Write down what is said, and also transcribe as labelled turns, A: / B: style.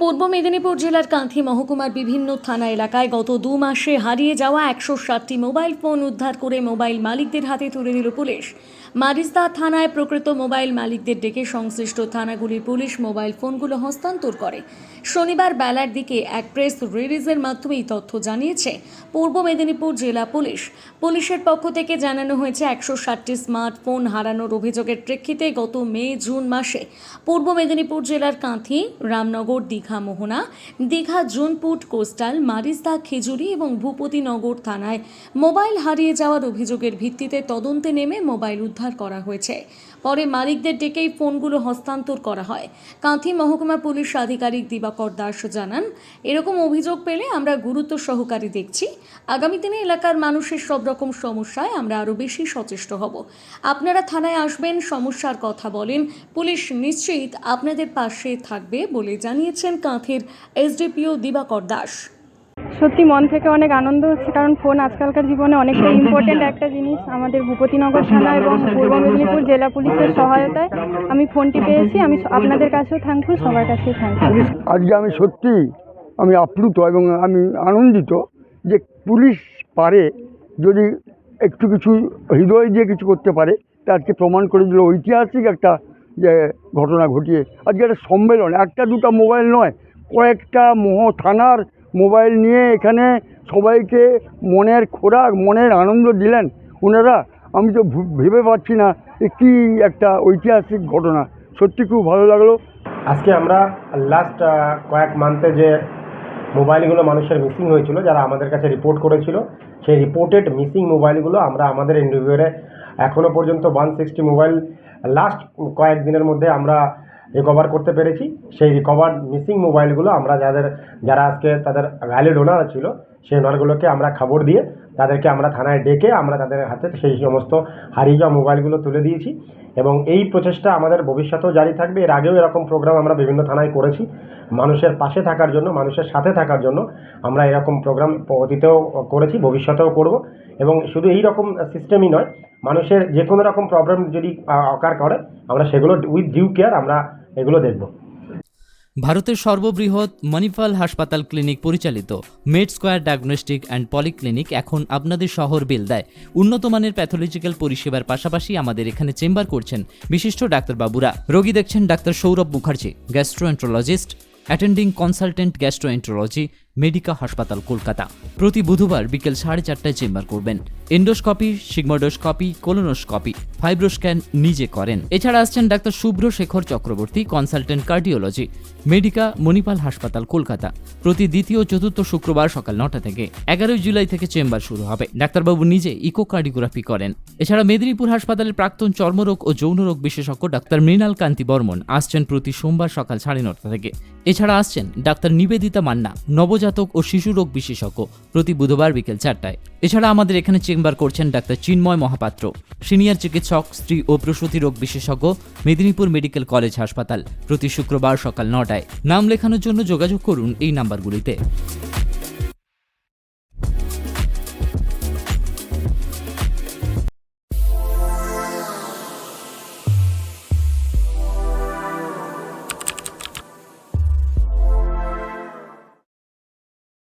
A: পূর্ব মেদিনীপুর জেলার কাঁথি মহকুমার বিভিন্ন থানা এলাকায় গত দু মাসে হারিয়ে যাওয়া একশো ষাটটি মোবাইল ফোন উদ্ধার করে মোবাইল মালিকদের হাতে তুলে দিল পুলিশ। মারিস্তা থানায় প্রকৃত মোবাইল মালিকদের ডেকে সংশ্লিষ্ট থানাগুলির পুলিশ মোবাইল ফোনগুলো হস্তান্তর করে। শনিবার বেলার দিকে এক প্রেস রিলিজের মাধ্যমে এই তথ্য জানিয়েছে, পূর্ব মেদিনীপুর জেলা পুলিশ। পুলিশের পক্ষ থেকে জানানো হয়েছে, একশো ষাটটি স্মার্টফোন হারানোর অভিযোগের প্রেক্ষিতে গত মে জুন মাসে পূর্ব মেদিনীপুর জেলার কাঁথি, রামনগর, দীঘা মোহনা দীঘা জুনপুট কোস্টাল, মারিস্তা, খেজুরি এবং ভূপতিনগর থানায় মোবাইল হারিয়ে যাওয়ার অভিযোগের ভিত্তিতে তদন্তে নেমে মোবাইল উদ্ধার করা হয়েছে। পরে মালিকদের ডেকেই ফোনগুলো হস্তান্তর করা হয়। কাঁথি মহকুমা পুলিশ আধিকারিক দিবাকর দাস জানান, এরকম অভিযোগ পেলে আমরা গুরুত্ব সহকারে দেখছি। আগামী দিনে এলাকার মানুষের সব রকম সমস্যায় আমরা আরও বেশি সচেষ্ট হব। আপনারা থানায় আসবেন, সমস্যার কথা বলেন। পুলিশ নিশ্চিত আপনাদের পাশে থাকবে বলে জানিয়েছেন কাঁথির এসডিপিও দিবাকর দাস।
B: সত্যি মন থেকে অনেক আনন্দ হচ্ছে কারণ ফোন আজকালকার জীবনে অনেকটা ইম্পর্ট্যান্ট একটা জিনিস। আমাদের ভূপতিনগর থানা এবং পূর্ব মেদিনীপুর জেলা পুলিশের সহায়তায় আমি ফোনটি পেয়েছি। আমি আপনাদের কাছেও থ্যাঙ্কফুল সবার কাছেই থ্যাঙ্কফুল
C: আজকে আমি সত্যি আমি আপ্লুত এবং আমি আনন্দিত যে পুলিশ পারে যদি একটু কিছু হৃদয় দিয়ে কিছু করতে পারে তা আজকে প্রমাণ করে দিল ঐতিহাসিক একটা যে ঘটনা ঘটিয়ে। আজকে একটা সম্মেলন, একটা দুটো মোবাইল নয়, কয়েকটা মোহ থানার মোবাইল নিয়ে এখানে সবাইকে মনের খোরাক, মনের আনন্দ দিলেন। ওনারা আমি তো ভেবে পাচ্ছি না কী একটা ঐতিহাসিক ঘটনা। সত্যি খুব ভালো লাগল।
D: আজকে আমরা লাস্ট কয়েক মান্থে যে মোবাইলগুলো মানুষের মিসিং হয়েছিল, যারা আমাদের কাছে রিপোর্ট করেছিল, সেই রিপোর্টেড মিসিং মোবাইলগুলো আমরা আমাদের ইন্টারভিউরে এখনও পর্যন্ত ওয়ান সিক্সটি মোবাইল লাস্ট কয়েক দিনের মধ্যে আমরা রিকভার করতে পেরেছি। সেই রিকভার মিসিং মোবাইলগুলো আমরা যাদের, যারা আজকে তাদের ভ্যালিড ওনার ছিল, সেই ওনারগুলোকে আমরা খবর দিয়ে তাদেরকে আমরা থানায় ডেকে আমরা তাদের হাতে সেই সমস্ত হারিয়ে যাওয়া মোবাইলগুলো তুলে দিয়েছি। এবং এই প্রচেষ্টা আমাদের ভবিষ্যতেও জারি থাকবে। এর আগেও এরকম প্রোগ্রাম আমরা বিভিন্ন থানায় করেছি। মানুষের পাশে থাকার জন্য, মানুষের সাথে থাকার জন্য আমরা এরকম প্রোগ্রাম অতীতেও করেছি, ভবিষ্যতেও করব। এবং শুধু এই রকম সিস্টেমই নয় মানুষের যে কোনো রকম প্রবলেম যদি অকার করে, আমরা সেগুলো উইথ ডিউ কেয়ার আমরা এগুলো দেখব।
E: ভারতের সর্ববৃহৎ মণিপাল হাসপাতাল ক্লিনিক পরিচালিত, Med Square diagnostic and polyclinic এখন আপনাদের শহর বেলদায় উন্নত মানের প্যাথোলজিক্যাল পরিষেবার পাশাপাশি আমাদের এখানে চেম্বার করছেন বিশিষ্ট ডাক্তারবাবুরা। রোগী দেখছেন doctor Sourav Mukherjee gastroenterologist attending consultant gastroenterology Medica হাসপাতাল, কলকাতা। প্রতি বুধবার বিকেল সাড়ে চারটায় চেম্বার করবেন। এন্ডোস্কপি, সিগমোডোস্কপি, কোলোনোস্কপি, ফাইব্রোস্ক্যান নিজে করেন। এছাড়া আসছেন doctor Shubhra Shekhar Chakraborty, consultant cardiology, Medica, Manipal হাসপাতাল, কলকাতা। প্রতি দ্বিতীয় চতুর্থ শুক্রবার সকাল নটা থেকে এগারোই জুলাই থেকে চেম্বার শুরু হবে। ডাক্তারবাবু নিজে ইকোকার্ডিওগ্রাফি করেন। এছাড়া মেদিনীপুর হাসপাতালের প্রাক্তন চর্মরোগ ও যৌনরোগ বিশেষজ্ঞ ডাক্তার মৃণাল কান্তি বর্মন আসছেন প্রতি সোমবার সকাল সাড়ে নটা থেকে। এছাড়া আসছেন ডাক্তার নিবেদিতা মান্না নবজাতক ও শিশু রোগ বিশেষজ্ঞ প্রতি বুধবার বিকেল চারটায়। এছাড়া আমাদের এখানে চেম্বার করছেন ডাক্তার চিন্ময় মহাপাত্র, সিনিয়র চিকিৎসক, স্ত্রী ও প্রসূতি রোগ বিশেষজ্ঞ, মেদিনীপুর মেডিকেল কলেজ হাসপাতাল প্রতি শুক্রবার সকাল নটায়। নাম লেখানোর জন্য যোগাযোগ করুন এই নাম্বারগুলিতে।